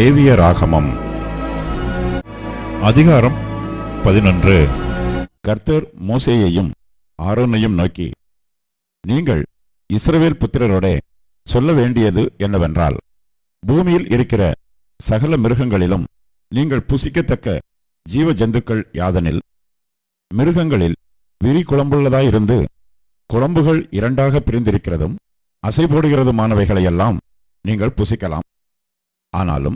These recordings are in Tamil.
லேவிய ராகமம். அதிகாரம் பதினொன்று. கர்த்தர் மோசேயையும் ஆரோனையும் நோக்கி நீங்கள் இஸ்ரவேல் புத்திரரோட சொல்ல வேண்டியது என்னவென்றால் பூமியில் இருக்கிற சகல மிருகங்களிலும் நீங்கள் புசிக்கத்தக்க ஜீவ ஜந்துக்கள் யாதனில் மிருகங்களில் விரி குழம்புள்ளதாயிருந்து குழம்புகள் இரண்டாக பிரிந்திருக்கிறதும் அசை போடுகிறதுமானவைகளையெல்லாம் நீங்கள் புசிக்கலாம். ஆனாலும்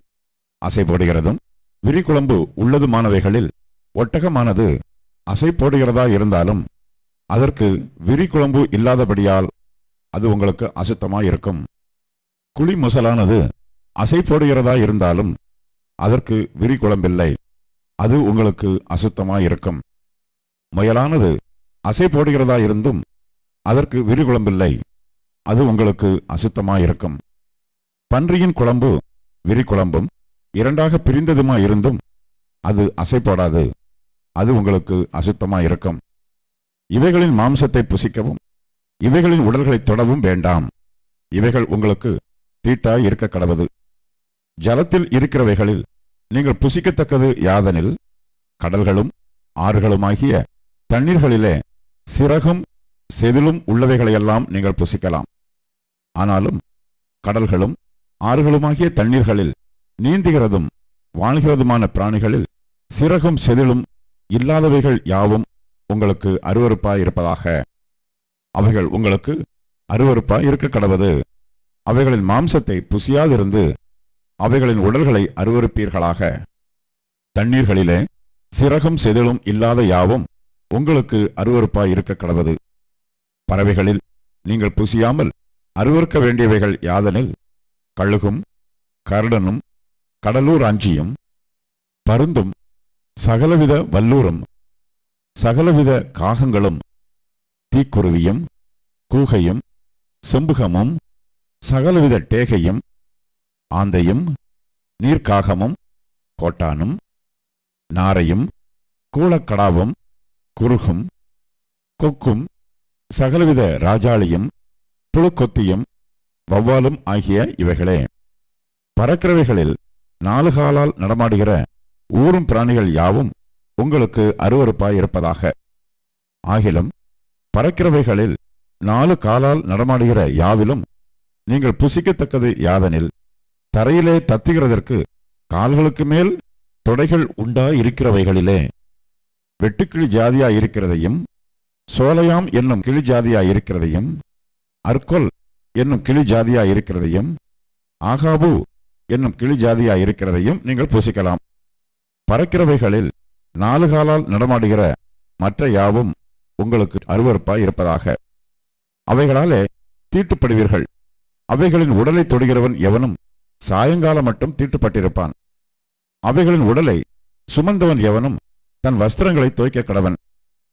அசை போடுகிறதும் விரிகுழம்பு உள்ளதுமானவைகளில் ஒட்டகமானது அசை போடுகிறதா இருந்தாலும் அதற்கு விரிகுழம்பு இல்லாதபடியால் அது உங்களுக்கு அசுத்தமாயிருக்கும். குழி முசலானது அசை போடுகிறதா இருந்தாலும் அதற்கு விரிகுழம்பில்லை. அது உங்களுக்கு அசுத்தமாயிருக்கும். முயலானது அசை போடுகிறதா இருந்தும் அதற்கு விரிகுழம்பில்லை. அது உங்களுக்கு அசுத்தமாயிருக்கும். பன்றியின் குழம்பு விரிகுழம்பும் இரண்டாக பிரிந்ததுமா இருந்தும் அது அசைப்படாது. அது உங்களுக்கு அசுத்தமா இருக்கும் இவைகளின் மாம்சத்தை புசிக்கவும் இவைகளின் உடல்களை தொடவும் வேண்டாம். இவைகள் உங்களுக்கு தீட்டாய் இருக்க கடவது. ஜலத்தில் இருக்கிறவைகளில் நீங்கள் புசிக்கத்தக்கது யாதனில் கடல்களும் ஆறுகளுமாகிய தண்ணீர்களிலே சிறகும் செதிலும் உள்ளவைகளையெல்லாம் நீங்கள் புசிக்கலாம். ஆனாலும் கடல்களும் ஆறுகளுமாகிய தண்ணீர்களில் நீந்துகிறதும் வாழ்கிறதுமான பிராணிகளில் சிறகும் செதிலும் இல்லாதவைகள் யாவும் உங்களுக்கு அருவருப்பாய் இருப்பதாக அவைகள் உங்களுக்கு அருவருப்பாய் இருக்க கடவது. அவைகளின் மாம்சத்தை புசியாதிருந்து அவைகளின் உடல்களை அருவருப்பீர்களாக. தண்ணீர்களிலே சிறகும் செதிலும் இல்லாத யாவும் உங்களுக்கு அருவருப்பாய் இருக்க கடவது. பறவைகளில் நீங்கள் புசியாமல் அருவறுக்க வேண்டியவைகள் யாதனில் கழுகும் கரடனும் கடலூர் அஞ்சியும் பருந்தும் சகலவித வல்லூரும் சகலவித காகங்களும் தீக்குருவியும் கூகையும் செம்புகமும் சகலவித டேகையும் ஆந்தையும் நீர்க்காகமும் கோட்டானும் நாரையும் கூளக்கடாவும் குருகும் கொக்கும் சகலவித ராஜாளியும் புழுக்கொத்தியும் வௌவாலும் ஆகிய இவைகளே. பறக்கிறவைகளில் நாலு காலால் நடமாடுகிற ஊரும் பிராணிகள் யாவும் உங்களுக்கு அருவருப்பாய் இருப்பதாக. ஆகிலும் பறக்கிறவைகளில் நாலு காலால் நடமாடுகிற யாவிலும் நீங்கள் புசிக்கத்தக்கது யாதனில் தரையிலே தத்துகிறதற்கு கால்களுக்கு மேல் தொடைகள் உண்டாயிருக்கிறவைகளிலே வெட்டுக்கிளி ஜாதியாய் இருக்கிறதையும் சோலையாம் என்னும் கிளி ஜாதியாய் இருக்கிறதையும் அர்கொல் என்னும் கிளி ஜாதியாய் இருக்கிறதையும் ஆகாபு என்னும் கிளி ஜாதியாய் இருக்கிறதையும் நீங்கள் பூசிக்கலாம். பறக்கிறவைகளில் நாலு காலால் நடமாடுகிற மற்ற யாவும் உங்களுக்கு அருவறுப்பாய் இருப்பதாக. அவைகளாலே தீட்டுப்படுவீர்கள். அவைகளின் உடலை தொடுகிறவன் எவனும் சாயங்காலம் மட்டும் தீட்டுப்பட்டிருப்பான். அவைகளின் உடலை சுமந்தவன் எவனும் தன் வஸ்திரங்களை துவைக்க கடவன்.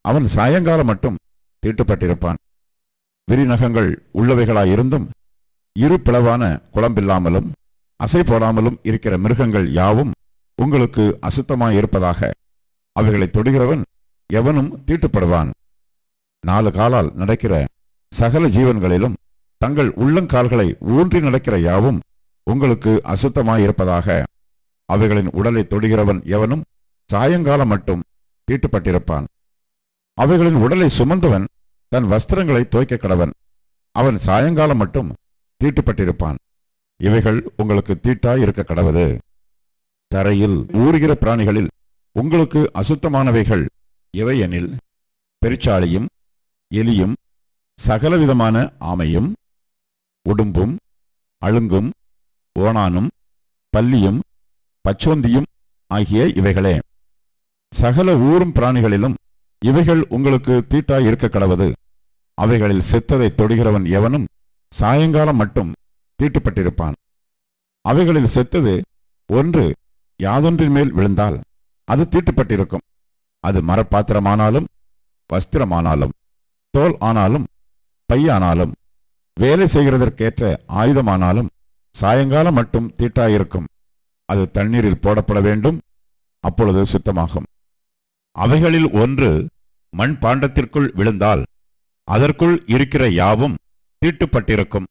அவன் சாயங்காலம் மட்டும் தீட்டுப்பட்டிருப்பான். விரிநகங்கள் உள்ளவைகளாயிருந்தும் இரு பிளவான குழம்பில்லாமலும் அசை போடாமலும் இருக்கிற மிருகங்கள் யாவும் உங்களுக்கு அசுத்தமாயிருப்பதாக அவைகளை தொடுகிறவன் எவனும் தீட்டுப்படுவான். நாலு காலால் நடக்கிற சகல ஜீவன்களிலும் தங்கள் உள்ளங்கால்களை ஊன்றி நடக்கிற யாவும் உங்களுக்கு அசுத்தமாயிருப்பதாக அவைகளின் உடலை தொடுகிறவன் எவனும் சாயங்காலம் மட்டும் தீட்டுப்பட்டிருப்பான். அவைகளின் உடலை சுமந்தவன் தன் வஸ்திரங்களை துவைக்க கடவன். அவன் சாயங்காலம் மட்டும் தீட்டுப்பட்டிருப்பான். இவைகள் உங்களுக்கு தீட்டாய் இருக்க கடவுது. தரையில் ஊறுகிற பிராணிகளில் உங்களுக்கு அசுத்தமானவைகள் எவையெனில் பெருச்சாளியும் எலியும் சகலவிதமான ஆமையும் உடும்பும் அழுங்கும் ஓணானும் பல்லியும் பச்சோந்தியும் ஆகிய இவைகளே. சகல ஊரும் பிராணிகளிலும் இவைகள் உங்களுக்கு தீட்டாய் இருக்க கடவது. அவைகளில் செத்ததை தொடுகிறவன் எவனும் சாயங்காலம் மட்டும் தீட்டுப்பட்டிருப்பான். அவைகளில் செத்தது ஒன்று யாதொன்றின் மேல் விழுந்தால் அது தீட்டுப்பட்டிருக்கும். அது மரப்பாத்திரமானாலும் வஸ்திரமானாலும் தோல் ஆனாலும் பையானாலும் வேலை செய்கிறதற்கேற்ற ஆயுதமானாலும் சாயங்காலம் மட்டும் தீட்டாயிருக்கும். அது தண்ணீரில் போடப்பட வேண்டும் அப்பொழுது சுத்தமாகும். அவைகளில் ஒன்று மண் பாண்டத்திற்குள் விழுந்தால் அதற்குள் இருக்கிற யாவும் தீட்டுப்பட்டிருக்கும்.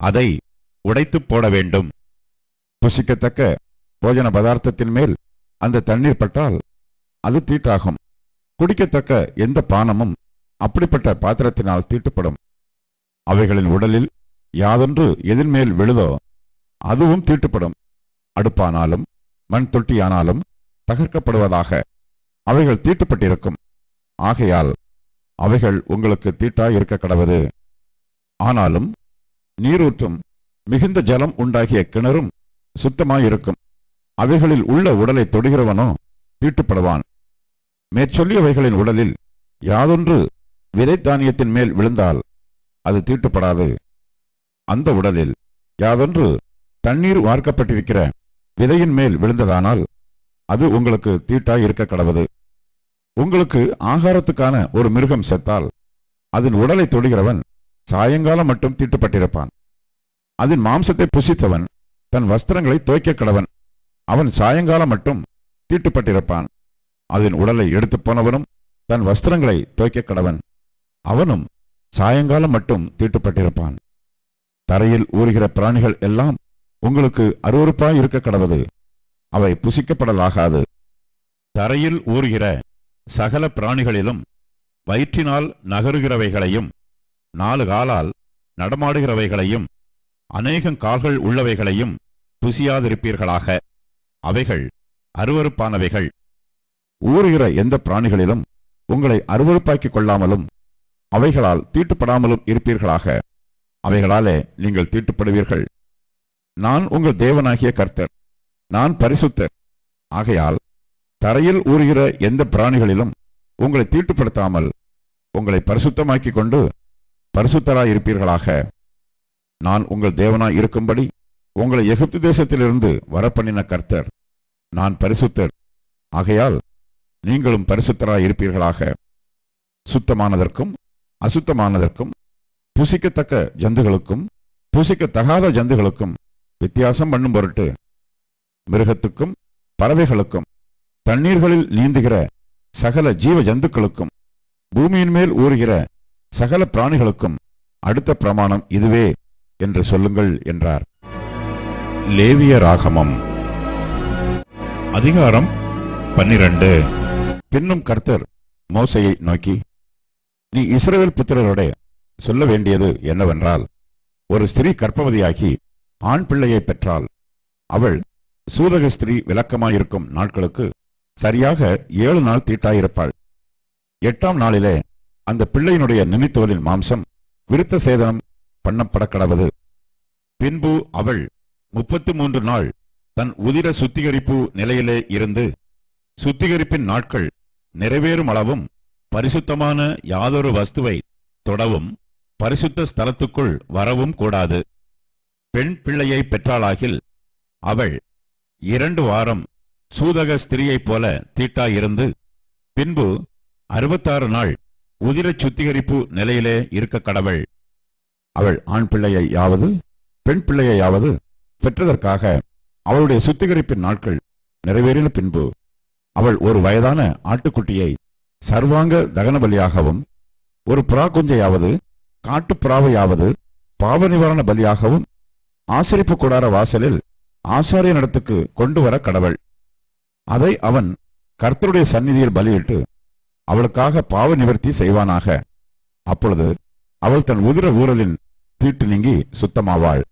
அதை உடைத்துப் போட வேண்டும். புசிக்கத்தக்க போஜன பதார்த்தத்தின் மேல் அந்த தண்ணீர் பட்டால் அது தீட்டாகும். குடிக்கத்தக்க எந்த பானமும் அப்படிப்பட்ட பாத்திரத்தினால் தீட்டுப்படும். அவைகளின் உடலில் யாதொன்று எதிர்மேல் விழுதோ அதுவும் தீட்டுப்படும். அடுப்பானாலும் மண் தொட்டியானாலும் தகர்க்கப்படுவதாக அவைகள் தீட்டுப்பட்டிருக்கும். ஆகையால் அவைகள் உங்களுக்கு தீட்டாய் இருக்க கடவது. ஆனாலும் நீரூற்றும் மிகுந்த ஜலம் உண்டாகிய கிணறும் சுத்தமாயிருக்கும். அவைகளில் உள்ள உடலை தொடுகிறவனோ தீட்டுப்படுவான். மேற்சொல்லியவைகளின் உடலில் யாதொன்று விதை தானியத்தின் மேல் விழுந்தால் அது தீட்டுப்படாது. அந்த உடலில் யாதொன்று தண்ணீர் வார்க்கப்பட்டிருக்கிற விதையின் மேல் விழுந்ததானால் அது உங்களுக்கு தீட்டாய் இருக்க கடவுது. உங்களுக்கு ஆகாரத்துக்கான ஒரு மிருகம் செத்தால் அதன் உடலை தொடுகிறவன் சாயங்காலம் மட்டும் தீட்டுப்பட்டிருப்பான். அதன் மாம்சத்தை புசித்தவன் தன் வஸ்திரங்களை துவைக்க கடவன். அவன் சாயங்காலம் மட்டும் தீட்டுப்பட்டிருப்பான். அதன் உடலை எடுத்துப் போனவனும் தன் வஸ்திரங்களை துவைக்க கடவன். அவனும் சாயங்காலம் மட்டும் தீட்டுப்பட்டிருப்பான். தரையில் ஊறுகிற பிராணிகள் எல்லாம் உங்களுக்கு அருவருப்பாய் இருக்க கடவது. அவை புசிக்கப்படலாகாது. தரையில் ஊறுகிற சகல பிராணிகளிலும் வயிற்றினால் நகருகிறவைகளையும் நாலு காலால் நடமாடுகிறவைகளையும் அநேகம் கால்கள் உள்ளவைகளையும் புசியாதிருப்பீர்களாக. அவைகள் அருவருப்பானவைகள். ஊறுகிற எந்த பிராணிகளிலும் உங்களை அருவறுப்பாக்கிக் கொள்ளாமலும் அவைகளால் தீட்டுப்படாமலும் இருப்பீர்களாக. அவைகளாலே நீங்கள் தீட்டுப்படுவீர்கள். நான் உங்கள் தேவனாகிய கர்த்தர். நான் பரிசுத்தர். ஆகையால் தரையில் ஊறுகிற எந்த பிராணிகளிலும் உங்களை தீட்டுப்படுத்தாமல் உங்களை பரிசுத்தமாக்கிக் கொண்டு பரிசுத்தராயிருப்பீர்களாக. நான் உங்கள் தேவனாய் இருக்கும்படி உங்களை எகிப்து தேசத்திலிருந்து வரப்பண்ணின கர்த்தர். நான் பரிசுத்தர். ஆகையால் நீங்களும் பரிசுத்தராய் இருப்பீர்களாக. சுத்தமானதற்கும் அசுத்தமானதற்கும் புசிக்கத்தக்க ஜந்துகளுக்கும் புசிக்கத்தகாத ஜந்துகளுக்கும் வித்தியாசம் பண்ணும் பொருட்டு மிருகத்துக்கும் பறவைகளுக்கும் தண்ணீர்களில் நீந்துகிற சகல ஜீவ ஜந்துக்களுக்கும் பூமியின் மேல் ஊறுகிற சகல பிராணிகளுக்கும் அடுத்த பிரமாணம் இதுவே. என்று சொல்லுங்கள் என்றார். லேவிய ராகமம் அதிகாரம் பன்னிரண்டு. பின்னும் கர்த்தர் மோசையை நோக்கி நீ இஸ்ரேல் புத்திரரோட சொல்ல வேண்டியது என்னவென்றால் ஒரு ஸ்திரீ கர்ப்பவதியாகி ஆண் பிள்ளையை பெற்றால் அவள் சூதக ஸ்திரீ விளக்கமாயிருக்கும் நாட்களுக்கு சரியாக ஏழு நாள் தீட்டாயிருப்பாள். எட்டாம் நாளிலே அந்த பிள்ளையினுடைய நிமித்தோலின் மாம்சம் விருத்த சேதனம் பண்ணப்பட கடவது பின்பு அவள் முப்பத்து மூன்று நாள் தன் உதிர சுத்திகரிப்பு நிலையிலே இருந்து சுத்திகரிப்பின் நாட்கள் நிறைவேறும் அளவும் பரிசுத்தமான யாதொரு வஸ்துவை தொடவும் பரிசுத்த ஸ்தலத்துக்குள் வரவும் கூடாது. பெண் பிள்ளையை பெற்றாளாகில் அவள் இரண்டு வாரம் சூதக ஸ்திரியைப் போல தீட்டாயிருந்து பின்பு அறுபத்தாறு நாள் உதிரச் சுத்திகரிப்பு நிலையிலே இருக்க கடவள் அவள் ஆண் பிள்ளையை யாவது பெண் பிள்ளையாவது பெற்றதற்காக அவளுடைய சுத்திகரிப்பின் நாட்கள் நிறைவேறின பின்பு அவள் ஒரு வயதான ஆட்டுக்குட்டியை சர்வாங்க தகன பலியாகவும் ஒரு புறா குஞ்சையாவது காட்டுப்புறாவையாவது பாவ நிவாரண பலியாகவும் ஆசரிப்பு கூடார வாசலில் ஆசாரிய நடத்துக்கு கொண்டு வர கடவள். அதை அவன் கர்த்தருடைய சந்நிதியில் பலியிட்டு அவளுக்காக பாவ நிவர்த்தி செய்வானாக. அப்பொழுது அவள் தன் உதிர ஊரலின் தீட்டு நீங்கி சுத்தமாவாள்.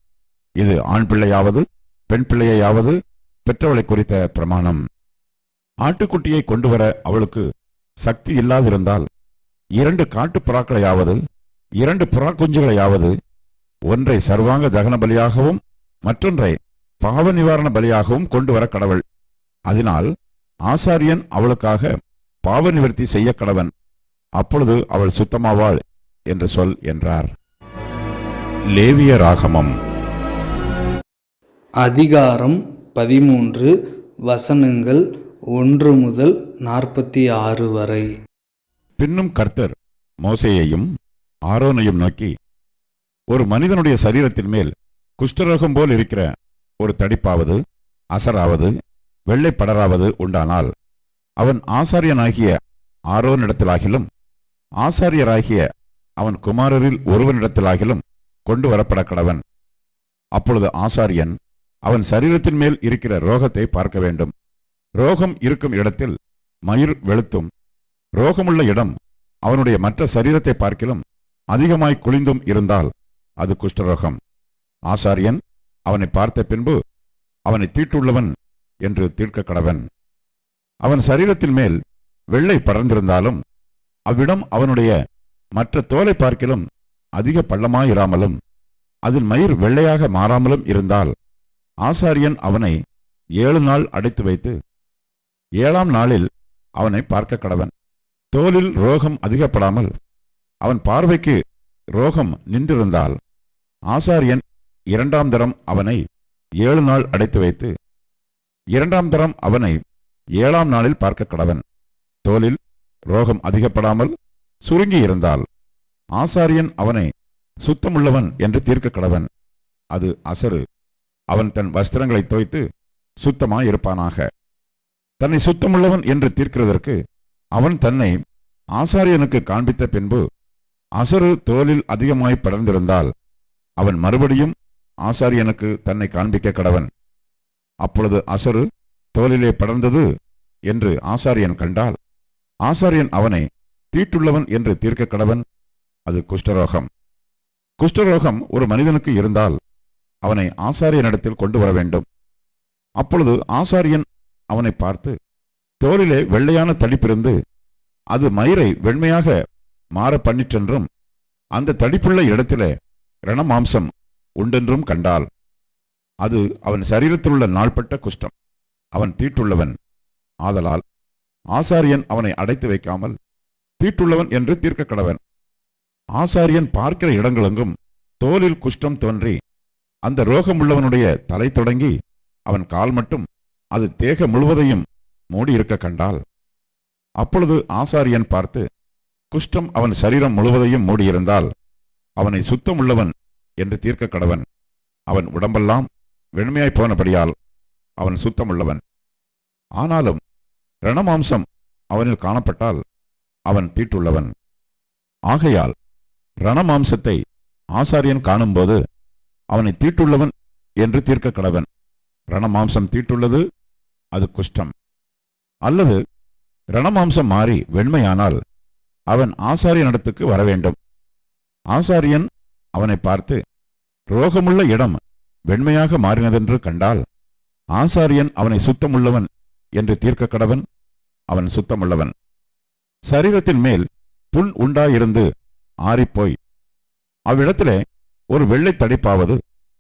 இது ஆண் பிள்ளையாவது பெண் பிள்ளையாவது பெற்றவளை குறித்த பிரமாணம். ஆட்டுக்குட்டியை கொண்டு வர அவளுக்கு சக்தி இல்லாதிருந்தால் இரண்டு காட்டுப் புறாக்களையாவது இரண்டு புறா குஞ்சுகளையாவது ஒன்றை சர்வாங்க தகன பலியாகவும் மற்றொன்றை பாவ நிவாரண பலியாகவும் கொண்டு வர கடவுள். அதனால் ஆசாரியன் அவளுக்காக பாவ நிவர்த்தி செய்ய கடவன். அப்பொழுது அவள் சுத்தமாவாள். என்று சொல் என்றார். லேவிய ராகமம். அதிகாரம் பதிமூன்று வசனங்கள் ஒன்று முதல் நாற்பத்தி ஆறு வரை. பின்னும் கர்த்தர் மோசேயையும் ஆரோனையும் நோக்கி ஒரு மனிதனுடைய சரீரத்தின் மேல் குஷ்டரோகம் போல் இருக்கிற ஒரு தடிப்பாவது அசராவது வெள்ளை படராவது உண்டானால் அவன் ஆசாரியனாகிய ஆரோனிடத்திலாகிலும் ஆசாரியராகிய அவன் குமாரரில் ஒருவனிடத்திலாகிலும் கொண்டு வரப்பட கடவன் அப்பொழுது ஆசாரியன் அவன் சரீரத்தின் மேல் இருக்கிற ரோகத்தை பார்க்க வேண்டும். ரோகம் இருக்கும் இடத்தில் மயிர் வெளுத்தும். ரோகமுள்ள இடம் அவனுடைய மற்ற சரீரத்தை பார்க்கிலும் அதிகமாய் குளிந்தும் இருந்தால் அது குஷ்டரோகம். ஆசாரியன் அவனை பார்த்த பின்பு அவனை தீட்டுள்ளவன் என்று தீர்க்க கடவன் அவன் சரீரத்தின் மேல் வெள்ளை படர்ந்திருந்தாலும் அவ்விடம் அவனுடைய மற்ற தோலை பார்க்கிலும் அதிக பள்ளமாயிராமலும் அதன் மயிர் வெள்ளையாக மாறாமலும் இருந்தால் ஆசாரியன் அவனை ஏழு நாள் அடைத்து வைத்து ஏழாம் நாளில் அவனை பார்க்க கடவன். தோலில் ரோகம் அதிகப்படாமல் அவன் பார்வைக்கு ரோகம் நின்றிருந்தால் ஆசாரியன் இரண்டாம் தரம் அவனை ஏழு நாள் அடைத்து வைத்து இரண்டாம் தரம் அவனை ஏழாம் நாளில் பார்க்க கடவன். தோலில் ரோகம் அதிகப்படாமல் சுருங்கி இருந்தால் ஆசாரியன் அவனை சுத்தமுள்ளவன் என்று தீர்க்க கடவன் அது அசரு. அவன் தன் வஸ்திரங்களை தோய்த்து சுத்தமாயிருப்பானாக. தன்னை சுத்தமுள்ளவன் என்று தீர்க்கிறதற்கு அவன் தன்னை ஆசாரியனுக்கு காண்பித்த பின்பு அசரு தோலில் அதிகமாய் படர்ந்திருந்தால் அவன் மறுபடியும் ஆசாரியனுக்கு தன்னை காண்பிக்க கடவன். அப்பொழுது அசரு தோலிலே படர்ந்தது என்று ஆசாரியன் கண்டால் ஆசாரியன் அவனை தீட்டுள்ளவன் என்று தீர்க்க கடவன் அது குஷ்டரோகம். குஷ்டரோகம் ஒரு மனிதனுக்கு இருந்தால் அவனை ஆசாரியனிடத்தில் கொண்டு வர வேண்டும். அப்பொழுது ஆசாரியன் அவனை பார்த்து தோலிலே வெள்ளையான தடிப்பிருந்து அது மயிரை வெண்மையாக மாற பண்ணிற்றென்றும் அந்த தடிப்புள்ள இடத்திலே ரணமாம்சம் உண்டென்றும் கண்டால் அது அவன் சரீரத்திலுள்ள நாள்பட்ட குஷ்டம். அவன் தீட்டுள்ளவன். ஆதலால் ஆசாரியன் அவனை அடைத்து வைக்காமல் தீட்டுள்ளவன் என்று தீர்க்க கடவன் ஆசாரியன் பார்க்கிற இடங்களெங்கும் தோலில் குஷ்டம் தோன்றி அந்த ரோகமுள்ளவனுடைய தலை தொடங்கி அவன் கால் மட்டும் அது தேக முழுவதையும் மூடியிருக்க கண்டால் அப்பொழுது ஆசாரியன் பார்த்து குஷ்டம் அவன் சரீரம் முழுவதையும் மூடியிருந்தால் அவனை சுத்தமுள்ளவன் என்று தீர்க்க கடவன் அவன் உடம்பெல்லாம் வெண்மையாய் போனபடியால் அவன் சுத்தமுள்ளவன். ஆனாலும் ரணமாம்சம் அவனில் காணப்பட்டால் அவன் தீட்டுள்ளவன். ஆகையால் ரணமாம்சத்தை ஆசாரியன் காணும்போது அவனை தீட்டுள்ளவன் என்று தீர்க்க கடவன் ரணமாம்சம் தீட்டுள்ளது அது குஷ்டம். அல்லது ரணமாம்சம் மாறி வெண்மையானால் அவன் ஆசாரியனிடத்துக்கு வர வேண்டும் ஆசாரியன் அவனை பார்த்து ரோகமுள்ள இடம் வெண்மையாக மாறினதென்று கண்டால் ஆசாரியன் அவனை சுத்தமுள்ளவன் என்று தீர்க்க கடவன் அவன் சுத்தமுள்ளவன். சரீரத்தின் மேல் புண் உண்டாயிருந்து ஆறிப்போய். அவ்விடத்திலே ஒரு வெள்ளை தடிப்பாவது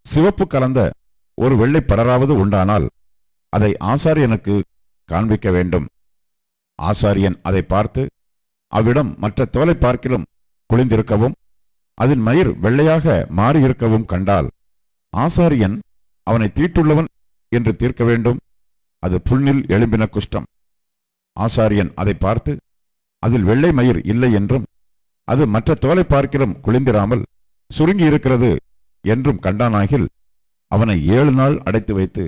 சிவப்பு கலந்த ஒரு வெள்ளை படராவது உண்டானால் அதை ஆசாரியனுக்கு காண்பிக்க வேண்டும். ஆசாரியன் அதை பார்த்து அவ்விடம் மற்ற தோலை பார்க்கிலும் குளிந்திருக்கவும் அதன் மயிர் வெள்ளையாக மாறியிருக்கவும் கண்டால் ஆசாரியன் அவனை தீட்டுள்ளவன் என்று தீர்க்க வேண்டும். அது புண்ணில் எழும்பின குஷ்டம். ஆசாரியன் அதை பார்த்து அதில் வெள்ளை மயிர் இல்லை என்றும் அது மற்ற தோலை பார்க்கிலும் குளிந்திராமல் சுருங்கி இருக்கிறது என்றும் கண்டானாகில் அவனை ஏழு நாள் அடைத்து வைத்து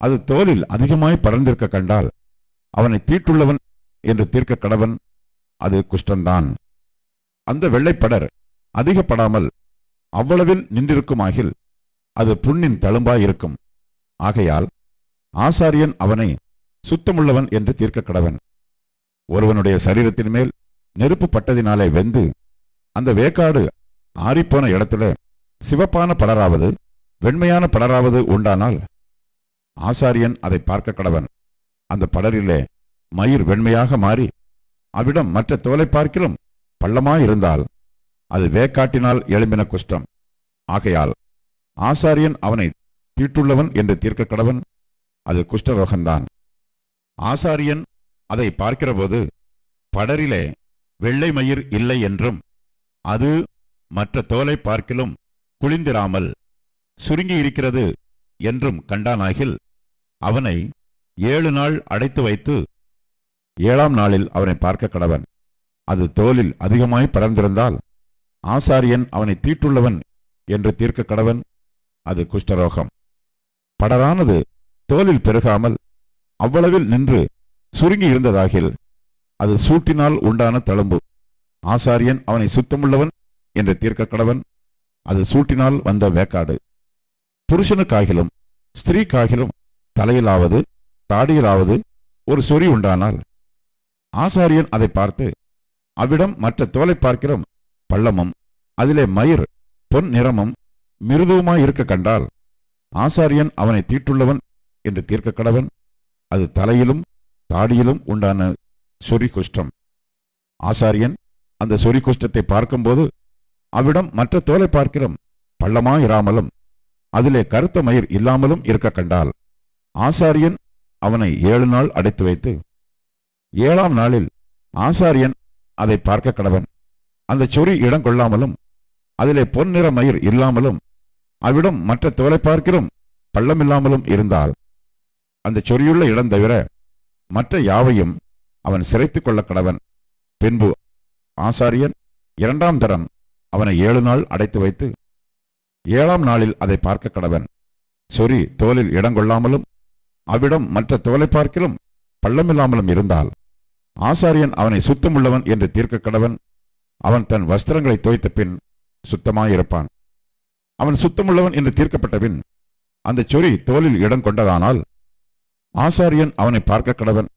அது தோலில் அதிகமாய் பறந்திருக்க கண்டால் அவனை தீட்டுள்ளவன் என்று தீர்க்க கடவன் அது குஷ்டந்தான். அந்த வெள்ளைப்படர் அதிகப்படாமல் அவ்வளவில் நின்றிருக்குமாகில் அது புண்ணின் தழும்பாயிருக்கும். ஆகையால் ஆசாரியன் அவனை சுத்தமுள்ளவன் என்று தீர்க்க கடவன். ஒருவனுடைய சரீரத்தின் மேல் நெருப்பு பட்டதினாலே வெந்து அந்த வேக்காடு ஆறிப்போன இடத்துல சிவப்பான படராவது வெண்மையான படராவது உண்டானால் ஆசாரியன் அதை பார்க்க கடவன். அந்த படரிலே மயிர் வெண்மையாக மாறி அவ்விடம் மற்ற தோலை பார்க்கிலும் பள்ளமாயிருந்தால் அது வேக்காட்டினால் எழும்பின குஷ்டம். ஆகையால் ஆசாரியன் அவனை தீட்டுள்ளவன் என்று தீர்க்க கடவன் அது குஷ்டரோகந்தான். ஆசாரியன் அதை பார்க்கிறபோது படரிலே வெள்ளை மயிர் இல்லை என்றும் அது மற்ற தோலை பார்க்கிலும் குளிந்திராமல் சுருங்கி இருக்கிறது என்றும் கண்டானாகில் அவனை ஏழு நாள் அடைத்து வைத்து ஏழாம் நாளில் அவனை பார்க்க கடவன். அது தோலில் அதிகமாய் படர்ந்திருந்தால் ஆசாரியன் அவனை தீட்டுள்ளவன் என்று தீர்க்க கடவன் அது குஷ்டரோகம். படரானது தோலில் பெருகாமல் அவ்வளவில் நின்று சுருங்கி இருந்ததாகில் அது சூட்டினால் உண்டான தழும்பு. ஆசாரியன் அவனை சுத்தமுள்ளவன் என்று தீர்க்க கடவன் அது சூட்டினால் வந்த வேக்காடு. புருஷனுக்காகிலும் ஸ்திரீக்காகிலும் தலையிலாவது தாடியிலாவது ஒரு சொறி உண்டானால் ஆசாரியன் அதை பார்த்து அவ்விடம் மற்ற தோலை பார்க்கிறோம் பள்ளமும் அதிலே மயிர் பொன் நிறமும் மிருதுவுமாய் இருக்க கண்டால் ஆசாரியன் அவனை தீட்டுள்ளவன் என்று தீர்க்க கடவன் அது தலையிலும் தாடியிலும் உண்டான சொறி குஷ்டம் ஆசாரியன் அந்த சொறி குஷ்டத்தை பார்க்கும்போது அவ்விடம் மற்ற தோலை பார்க்கிறோம் பள்ளமாயிராமலும் அதிலே கருத்த மயிர் இல்லாமலும் இருக்க கண்டால் ஆசாரியன் அவனை ஏழு நாள் அடைத்து வைத்து ஏழாம் நாளில் ஆசாரியன் அதை பார்க்க கடவன். அந்த சொறி இடம் கொள்ளாமலும் அதிலே பொன்னிற மயிர் இல்லாமலும் அவ்விடம் மற்ற தோலை பார்க்கிறோம் பள்ளமில்லாமலும் இருந்தால் அந்த சொறியுள்ள இடம் தவிர மற்ற யாவையும் அவன் சிறைத்துக் கொள்ள கடவன் பின்பு ஆசாரியன் இரண்டாம் தரம் அவனை ஏழு நாள் அடைத்து வைத்து ஏழாம் நாளில் அதை பார்க்க கடவன் சொறி தோலில் இடங்கொள்ளாமலும் அவ்விடம் மற்ற தோலை பார்க்கிலும் பள்ளமில்லாமலும் இருந்தால் ஆசாரியன் அவனை சுத்தமுள்ளவன் என்று தீர்க்க கடவன் அவன் தன் வஸ்திரங்களை தோய்த்த பின் சுத்தமாயிருப்பான். அவன் சுத்தமுள்ளவன் என்று தீர்க்கப்பட்ட பின் அந்த சொறி தோலில் இடம் கொண்டதானால் ஆசாரியன் அவனை பார்க்க கடவன்.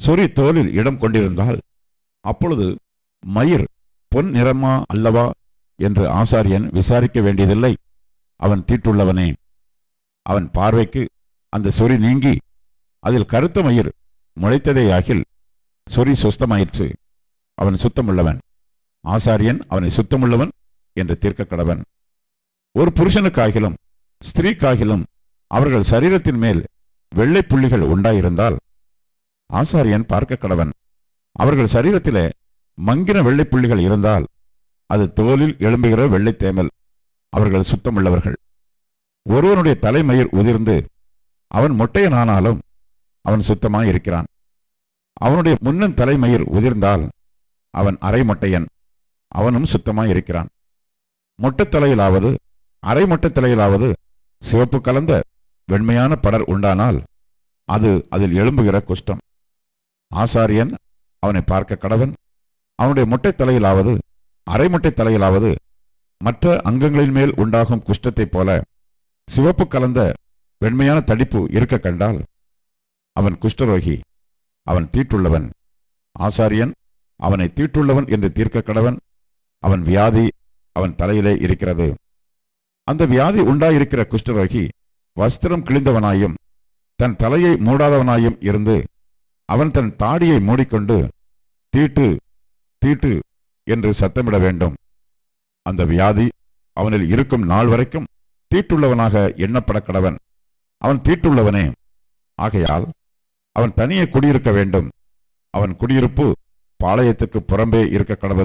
சொறி தோலில் இடம் கொண்டிருந்தால் அப்பொழுது மயிர் பொன் நிறமா அல்லவா என்று ஆசாரியன் விசாரிக்க வேண்டியதில்லை. அவன் தீட்டுள்ளவனே. அவன் பார்வைக்கு அந்த சொறி நீங்கி அதில் கருத்த மயிர் முளைத்ததேயாகில் சொறி சுஸ்தமாயிற்று. அவன் சுத்தமுள்ளவன். ஆசாரியன் அவனை சுத்தமுள்ளவன் என்று தீர்க்க கடவன். ஒரு புருஷனுக்காகிலும் ஸ்திரீக்காகிலும் அவர்கள் சரீரத்தின் மேல் வெள்ளை புள்ளிகள் உண்டாயிருந்தால் ஆசாரியன் பார்க்க கடவன் அவர்கள் சரீரத்திலே மங்கின வெள்ளை புள்ளிகள் இருந்தால் அது தோலில் எழும்புகிற வெள்ளை தேமல் அவர்கள் சுத்தமுள்ளவர்கள். ஒருவனுடைய தலைமயிர் உதிர்ந்து அவன் மொட்டையனானாலும் அவன் சுத்தமாய் இருக்கிறான் அவனுடைய முன்னன் தலைமயிர் உதிர்ந்தால் அவன் அரை மொட்டையன் அவனும் சுத்தமாய் இருக்கிறான் மொட்டை தலையிலாவது அரை மொட்டை தலையிலாவது சிவப்பு கலந்த வெண்மையான படர் உண்டானால் அது அதில் எழும்புகிற குஷ்டம். ஆசாரியன் அவனை பார்க்க கடவன். அவனுடைய முட்டை தலையிலாவது அரை முட்டை தலையிலாவது மற்ற அங்கங்களின் மேல் உண்டாகும் குஷ்டத்தைப் போல சிவப்பு கலந்த வெண்மையான தடிப்பு இருக்க கண்டால் அவன் குஷ்டரோகி அவன் தீட்டுள்ளவன். ஆசாரியன் அவனை தீட்டுள்ளவன் என்று தீர்க்க கடவன். அவன் வியாதி அவன் தலையிலே இருக்கிறது. அந்த வியாதி உண்டாயிருக்கிற குஷ்டரோகி வஸ்திரம் கிழிந்தவனாயும் தன் தலையை மூடாதவனாயும் இருந்து அவன் தன் தாடியை மூடிக்கொண்டு தீட்டு தீட்டு என்று சத்தமிட வேண்டும். அந்த வியாதி அவனில் இருக்கும் நாள் வரைக்கும் தீட்டுள்ளவனாக எண்ணப்பட கடவன். அவன் தீட்டுள்ளவனே. ஆகையால் அவன் தனியே குடியிருக்க வேண்டும். அவன் குடியிருப்பு பாளையத்துக்கு புறம்பே இருக்க கடவது.